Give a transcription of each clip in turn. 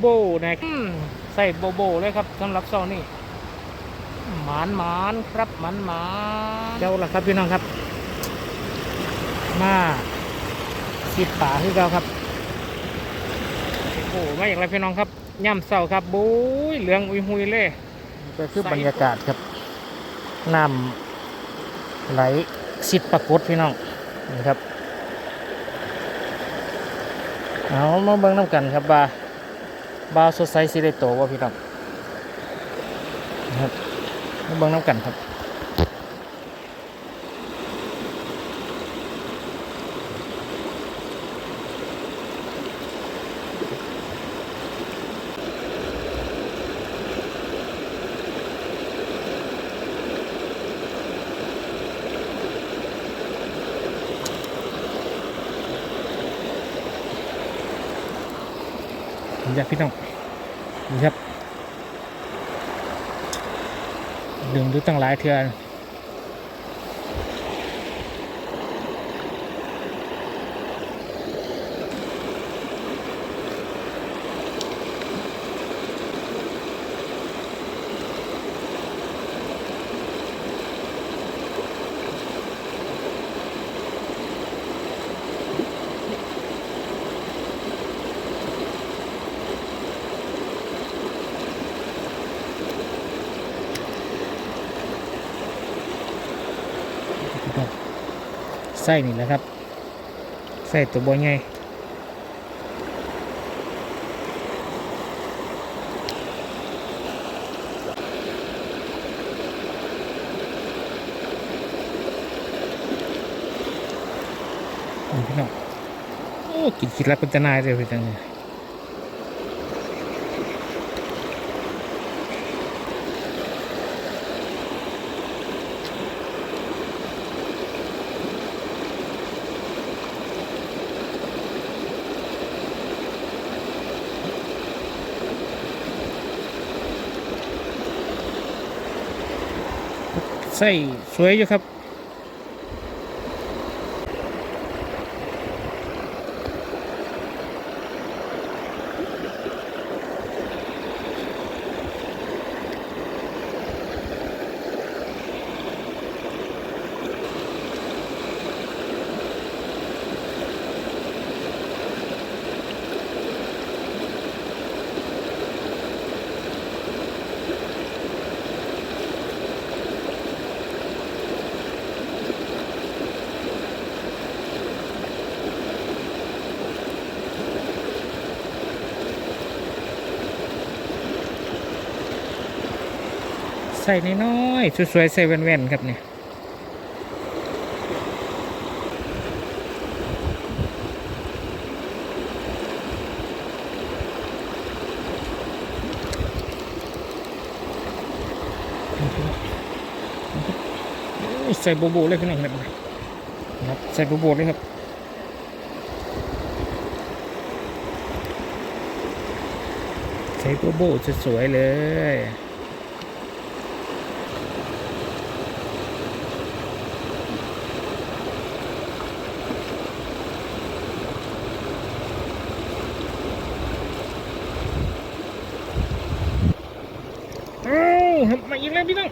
โบนะอืมใส่โบโบเลยครับสำหรับเซานี่หมานหมานครับหมานหมานเจ้าละครับพี่น้องครับ มาสิบป่าคือเก่าครับโอ้โหมาอย่างไรพี่น้องครับย่ำเสาครับบุ้ยเหลืองอุยหุยเลยก็คือบรรยากาศครับน้ำไหลสิบปรากฏพี่น้องนี่ครับ เอามาเบิ่งน้ำกันครับว่า บาวสดใสสิได้โตว่าพี่น้องนะครับมาเบิ่งน้ำกันครับ นี่ครับพี่น้องนี่ครับดึงดูตั้งหลายเทือน ไส้นี่แหละครับไส้ตัวบอยไงพี่น้องโอ้กินคิดแล้วเป็นจะนายเลยพี่จังเลย ไส้สวยอยู่ครับ ส่น้อยๆสวยๆใส่แว่นๆครับเนี่ยใส่โบโบเลยพี่น้องครับครับใส่โบโบเลยครับใส่โบโบสวยๆเลย ครับมาอีกแล้วพี่น้อง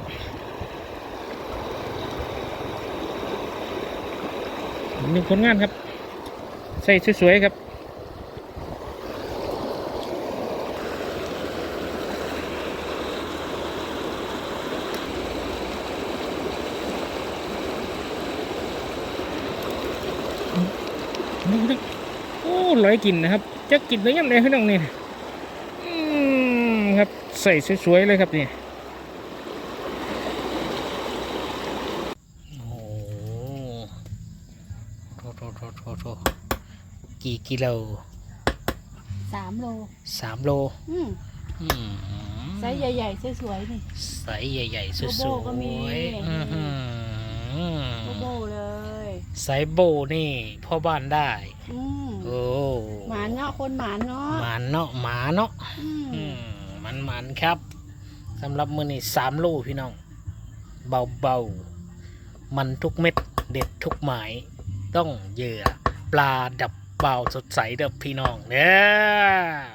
หนึ่งผลงานครับ ใส่สวยๆครับนี่พี่น้องโอ้ลอยกินนะครับ จะกินได้ยังไงพี่น้องนี่ครับใส่สวยๆเลยครับเนี่โอ้ โหโถโถโถกี่กิโลสามโลสามโลอืมอืมไซส์ใหญ่ๆสวยๆนี่ไซส์ใหญ่ๆสวยโบโบก็มีอื้อหือโบโบเลยไซส์โบนี่พ่อบ้านได้ อืมโอ้หมานเนาะคนหมานเนาะหมานเนาะหมาเนาะอืมอืมมันหมันครับสำหรับมือนี่สามลูกพี่น้อง เบาๆ มันทุกเม็ด เด็ดทุกหมาย ต้องเหยื่อ ปลาดับเบาสดใสเด้อพี่น้องเนี่ย